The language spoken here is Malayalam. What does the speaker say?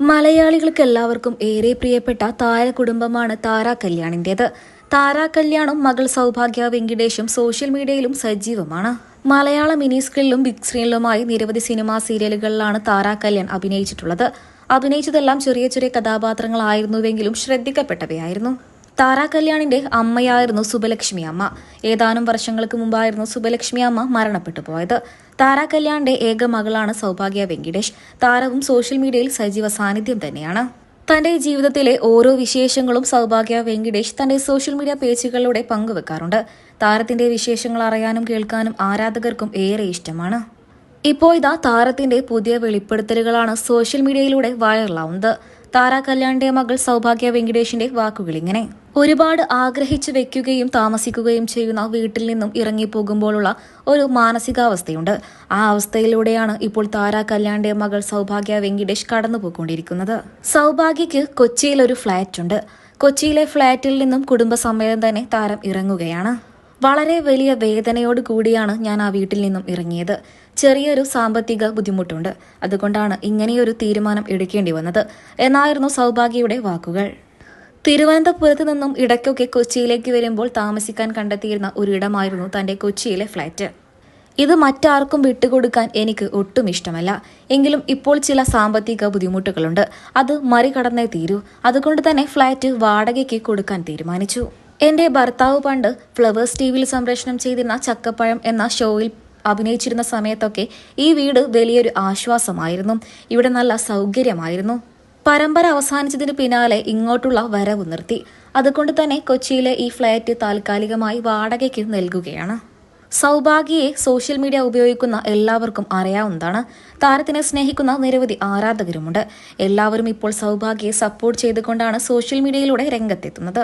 മലയാളികൾക്ക് എല്ലാവർക്കും ഏറെ പ്രിയപ്പെട്ട താര കുടുംബമാണ് താര കല്യാണിന്റേത്. താര കല്യാണും മകൾ സൗഭാഗ്യ വെങ്കിടേഷും സോഷ്യൽ മീഡിയയിലും സജീവമാണ്. മലയാള മിനി സ്ക്രീനിലും ബിഗ് സ്ക്രീനിലുമായി നിരവധി സിനിമാ സീരിയലുകളിലാണ് താര കല്യാൺ അഭിനയിച്ചിട്ടുള്ളത്. അഭിനയിച്ചതെല്ലാം ചെറിയ ചെറിയ കഥാപാത്രങ്ങളായിരുന്നുവെങ്കിലും ശ്രദ്ധിക്കപ്പെട്ടവയായിരുന്നു. താര കല്യാണിന്റെ അമ്മയായിരുന്നു സുബലക്ഷ്മി അമ്മ. ഏതാനും വർഷങ്ങൾക്ക് മുമ്പായിരുന്നു സുബലക്ഷ്മി അമ്മ മരണപ്പെട്ടു പോയത്. താര കല്യാണിന്റെ ഏക മകളാണ് സൗഭാഗ്യ വെങ്കിടേഷ്. താരവും സോഷ്യൽ മീഡിയയിൽ സജീവ സാന്നിധ്യം തന്നെയാണ്. തന്റെ ജീവിതത്തിലെ ഓരോ വിശേഷങ്ങളും സൗഭാഗ്യ വെങ്കിടേഷ് തന്റെ സോഷ്യൽ മീഡിയ പേജുകളിലൂടെ പങ്കുവെക്കാറുണ്ട്. താരത്തിന്റെ വിശേഷങ്ങൾ അറിയാനും കേൾക്കാനും ആരാധകർക്കും ഏറെ ഇഷ്ടമാണ്. ഇപ്പോൾ ഇതാ താരത്തിന്റെ പുതിയ വെളിപ്പെടുത്തലുകളാണ് സോഷ്യൽ മീഡിയയിലൂടെ വൈറലാവുന്നത്. താര കല്യാണിന്റെ മകൾ സൗഭാഗ്യ വെങ്കിടേഷിന്റെ വാക്കുകൾ ഇങ്ങനെ ഒരുപാട് ആഗ്രഹിച്ചു വെക്കുകയും താമസിക്കുകയും ചെയ്യുന്ന വീട്ടിൽ നിന്നും ഇറങ്ങിപ്പോകുമ്പോഴുള്ള ഒരു മാനസികാവസ്ഥയുണ്ട്. ആ അവസ്ഥയിലൂടെയാണ് ഇപ്പോൾ താര കല്യാണിന്റെ മകൾ സൗഭാഗ്യ വെങ്കിടേഷ് കടന്നുപോയിക്കൊണ്ടിരിക്കുന്നത്. സൗഭാഗ്യയ്ക്ക് കൊച്ചിയിൽ ഒരു ഫ്ളാറ്റ് ഉണ്ട് കൊച്ചിയിലെ ഫ്ളാറ്റിൽ നിന്നും കുടുംബസമേതം തന്നെ താരം ഇറങ്ങുകയാണ്. വളരെ വലിയ വേദനയോട് കൂടിയാണ് ഞാൻ ആ വീട്ടിൽ നിന്നും ഇറങ്ങിയത്. ചെറിയൊരു സാമ്പത്തിക ബുദ്ധിമുട്ടുണ്ട്. അതുകൊണ്ടാണ് ഇങ്ങനെയൊരു തീരുമാനം എടുക്കേണ്ടി വന്നത്. എന്നായിരുന്നു സൗഭാഗ്യയുടെ വാക്കുകൾ. തിരുവനന്തപുരത്ത് നിന്നും ഇടയ്ക്കൊക്കെ കൊച്ചിയിലേക്ക് വരുമ്പോൾ താമസിക്കാൻ കണ്ടെത്തിയിരുന്ന ഒരിടമായിരുന്നു തന്റെ കൊച്ചിയിലെ ഫ്ലാറ്റ് ഇത് മറ്റാർക്കും വിട്ടുകൊടുക്കാൻ എനിക്ക് ഒട്ടും ഇഷ്ടമല്ല. എങ്കിലും ഇപ്പോൾ ചില സാമ്പത്തിക ബുദ്ധിമുട്ടുകളുണ്ട്. അത് മറികടന്നേ തീരൂ. അതുകൊണ്ട് തന്നെ ഫ്ലാറ്റ് വാടകയ്ക്ക് കൊടുക്കാൻ തീരുമാനിച്ചു. എന്റെ ഭർത്താവ് പണ്ട് ഫ്ലവേഴ്സ് ടി വിയിൽ സംപ്രേഷണം ചെയ്തിരുന്ന ചക്കപ്പഴം എന്ന ഷോയിൽ അഭിനയിച്ചിരുന്ന സമയത്തൊക്കെ ഈ വീട് വലിയൊരു ആശ്വാസമായിരുന്നു. ഇവിടെ നല്ല സൗകര്യമായിരുന്നു. പരമ്പര അവസാനിച്ചതിന് പിന്നാലെ ഇങ്ങോട്ടുള്ള വരവ് നിർത്തി. അതുകൊണ്ട് തന്നെ കൊച്ചിയിലെ ഈ ഫ്ളാറ്റ് താൽക്കാലികമായി വാടകയ്ക്ക് നൽകുകയാണ്. സൗഭാഗ്യയെ സോഷ്യൽ മീഡിയ ഉപയോഗിക്കുന്ന എല്ലാവർക്കും അറിയാവുന്നതാണ്. താരത്തിനെ സ്നേഹിക്കുന്ന നിരവധി ആരാധകരുമുണ്ട്. എല്ലാവരും ഇപ്പോൾ സൗഭാഗ്യയെ സപ്പോർട്ട് ചെയ്തുകൊണ്ടാണ് സോഷ്യൽ മീഡിയയിലൂടെ രംഗത്തെത്തുന്നത്.